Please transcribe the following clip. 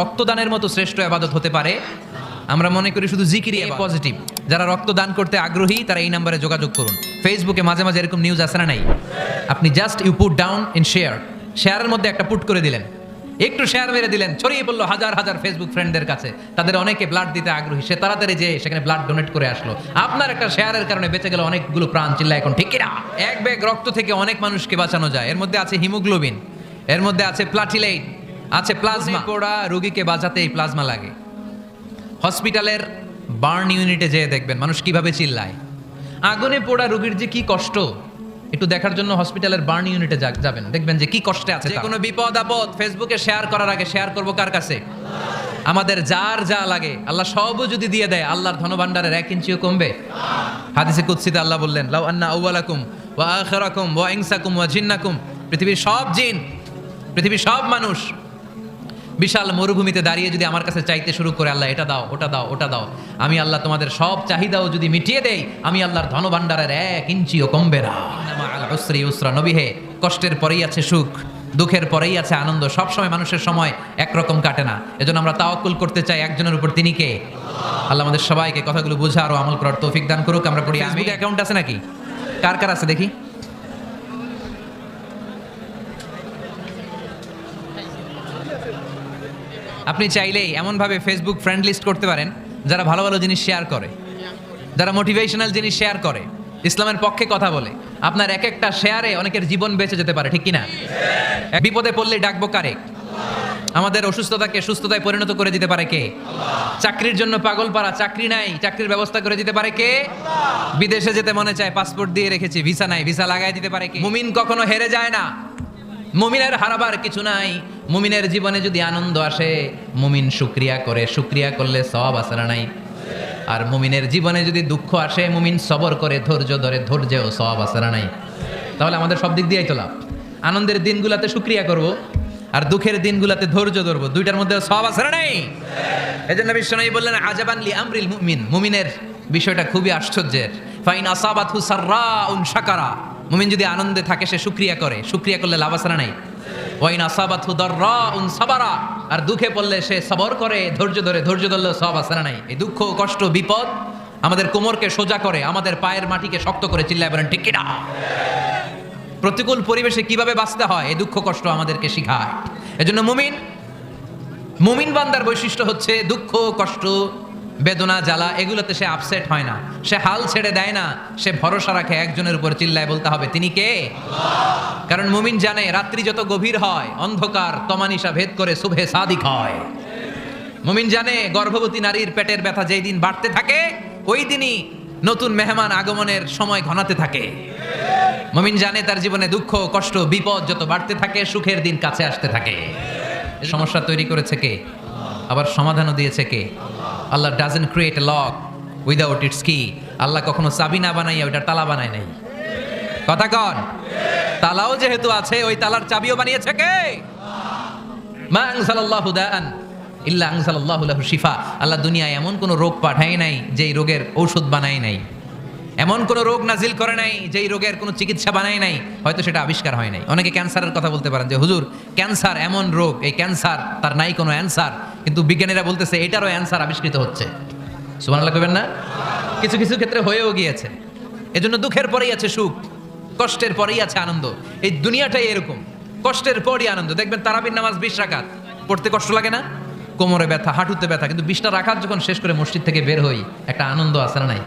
রক্তদানের মতো শ্রেষ্ঠ আবাদত হতে পারে। আমরা মনে করি শুধু জিকিরি পজিটিভ যারা রক্তদান করতে আগ্রহী তারা এই নাম্বারে যোগাযোগ করুন। ফেসবুকে মাঝে মাঝে এরকম নিউজ আসে না নাই? আপনি just you put down in share শেয়ারের মধ্যে একটা পুট করে দিলেন। একটু শেয়ার মেরে দিলেন। ছড়িয়ে পড়ল হাজার হাজার ফেসবুক ফ্রেন্ডদের কাছে। তাদের অনেকে ব্লাড দিতে আগ্রহী। সে তাড়াতাড়ি যে সেখানে ব্লাড ডোনেট করে আসলো। আপনার একটা শেয়ারের কারণে বেঁচে গেল অনেকগুলো প্রাণ চিল্লা এখন ঠিক না এক ব্যাগ রক্ত থেকে অনেক মানুষকে বাঁচানো যায়। এর মধ্যে আছে হিমোগ্লোবিন এর মধ্যে আছে প্লাটিলেট আছে প্লাজমা। পোড়া রোগীকে বাঁচাতে এই প্লাজমা লাগে। হসপিটালের বার্ন ইউনিটে যেয়ে দেখবেন মানুষ কীভাবে চিল্লায়। আগুনে পোড়া রোগীর যে কি কষ্ট একটু দেখার জন্য হসপিটালের বার্ন ইউনিটে যাবেন দেখবেন যে কি কষ্টে আছে যে কোনো বিপদ আপদ ফেসবুকে শেয়ার করার আগে শেয়ার করব কার কাছে? আমাদের যার যা লাগে আল্লাহ সবও যদি দিয়ে দেয় আল্লাহর ধনভাণ্ডারের এক ইঞ্চিও কমবে। হাদিসে কুৎসিতে আল্লাহ বললেন লাউ আন্না আউয়ালাকুম ওয়া আখিরাকুম ওয়া ইনসাকুম ওয়া জিন্নাকুম। পৃথিবীর সব জিন পৃথিবীর সব মানুষ বিশাল মরুভূমিতে দাঁড়িয়ে যদি আমার কাছে চাইতে শুরু করে আল্লাহ এটা দাও ওটা দাও ওটা দাও। আমি আল্লাহ তোমাদের সব চাহিদাও যদি মিটিয়ে দেই আমি আল্লাহর ধনভাণ্ডারের এক ইঞ্চিও কমবে না। আল উসরি নবী হে কষ্টের পরেই আছে সুখ দুঃখের পরেই আছে আনন্দ। সব সময় মানুষের সময় একরকম কাটে না। এজন্য আমরা তাওয়াক্কুল করতে চাই একজনের উপর তিনি কে? আল্লাহ আমাদের সবাইকে কথাগুলো বোঝা আর আমল করার তৌফিক দান করুক আমরা পড়ি আমি অ্যাকাউন্ট আছে নাকি? কার কার আছে দেখি? আপনি চাইলেই এমনভাবে ফেসবুক ফ্রেন্ড লিস্ট করতে পারেন, যারা ভালো ভালো জিনিস শেয়ার করে, যারা মোটিভেশনাল জিনিস শেয়ার করে, ইসলামের পক্ষে কথা বলে। আপনার এক একটা শেয়ারে অনেকের জীবন বেঁচে যেতে পারে, ঠিক কিনা? বিপদে পড়লে ডাকবো কারে? আমাদের অসুস্থতাকে সুস্থতায় পরিণত করে দিতে পারে কে? চাকরির জন্য পাগল পারা, চাকরি নাই, চাকরির ব্যবস্থা করে দিতে পারে কে? বিদেশে যেতে মনে চায় পাসপোর্ট দিয়ে রেখেছি ভিসা নাই ভিসা লাগাই দিতে পারে কে? মুমিন কখনো হেরে যায় না। মুমিনের হারাবার কিছু নাই। মুমিনের জীবনে যদি আনন্দ আসে, মুমিন শুক্রিয়া করে। শুক্রিয়া করলে সব আসরা নাই? আর মুমিনের জীবনে যদি দুঃখ আসে, মুমিন সবর করে, ধৈর্য ধরে, ধৈর্যেও সব আসরা নাই? তাহলে আমাদের সব দিক দিয়েই তো লাভ। আনন্দের দিনগুলাতে শুক্রিয়া করব, আর দুঃখের দিনগুলাতে ধৈর্য ধরবো। দুইটার মধ্যে সব আসরা নাই? এই জন্য বিশ্বনবী বললেন আজাবানলি আমরিল মুমিন। মুমিনের বিষয়টা খুবই আশ্চর্যের। ফাইন আসাবাতহু সাররাউন শাকারা। মুমিন যদি আনন্দে থাকে, সে শুক্রিয়া করে। শুক্রিয়া করলে লাভ আসরা নাই? ওয়াইন আসাবাতহু দাররাউন সাবারা। আর দুঃখে পড়লে সে সবর করে, ধৈর্য ধরে। ধৈর্য ধরলে সব আসরা নাই? এই দুঃখ, কষ্ট, বিপদ আমাদের কোমরকে সোজা করে, আমাদের পায়ের মাটিকে শক্ত করে চিল্লায় বলেন, ঠিক কিনা প্রতিকূল পরিবেশে কীভাবে বাঁচতে হয়, এই দুঃখ, কষ্ট আমাদেরকে শিখায়। এজন্য মুমিন মুমিন বান্দার বৈশিষ্ট্য হচ্ছে দুঃখ, কষ্ট বেদনা, জ্বালা, এগুলোতে সে আপসেট হয় না। সে হাল ছেড়ে দেয় না, সে ভরসা রাখে, একজনের উপর চিল্লায় বলতে হবে, তিনি কে? কারণ মুমিন জানে, রাত্রি যত গভীর হয়, অন্ধকার, তমানিসা ভেদ করে শুভে সাদিক হয়। মুমিন জানে, গর্ভবতী নারীর পেটের ব্যথা যেই দিন বাড়তে থাকে, ওই দিনই নতুন মেহমান আগমনের সময় ঘনাতে থাকে। মমিন জানে, তার জীবনে দুঃখ, কষ্ট, বিপদ যত বাড়তে থাকে, সুখের দিন কাছে আসতে থাকে। সমস্যা তৈরি করেছে কে? আবার সমাধানও দিয়েছে কে? আল্লাহ doesn't create a lock without it's কি আল্লাহ কখনো চাবি না বানাইয়া ওইটা তালা বানায় নাই। কথা কন। তালাও যেহেতু আছে, ওই তালার চাবিও বানিয়েছে কে? মা আনসালাল্লাহু দাআন ইল্লা আনসালাল্লাহু লাহু শিফা। আল্লাহ দুনিয়ায় এমন কোনো রোগ পাঠায় নাই যেই রোগের ঔষধ বানায় নাই। এমন কোনো রোগ নাজিল করে নাই যেই রোগের কোনো চিকিৎসা বানায় নাই, হয়তো সেটা আবিষ্কার হয় নাই। অনেকে ক্যান্সারের কথা বলতে পারেন যে, হুজুর, ক্যান্সার এমন রোগ, এই ক্যান্সার, তার নাই কোনো অ্যান্সার। কিন্তু বিজ্ঞানীরা বলতেছে, এটারও অ্যান্সার আবিষ্কৃত হচ্ছে। সুমানাল্লাহ কবেন না? কিছু কিছু ক্ষেত্রে হয়েও গিয়েছে। এজন্য দুঃখের পরেই আছে সুখ, কষ্টের পরেই আছে আনন্দ। এই দুনিয়াটাই এরকম, কষ্টের পরই আনন্দ। দেখবেন তারাবির নামাজ বিশ রাখাত পড়তে কষ্ট লাগে না? কোমরে ব্যথা, হাঁটুতে ব্যথা, কিন্তু বিশটা রাখাত যখন শেষ করে মসজিদ থেকে বের হই, একটা আনন্দ আছে না নাই?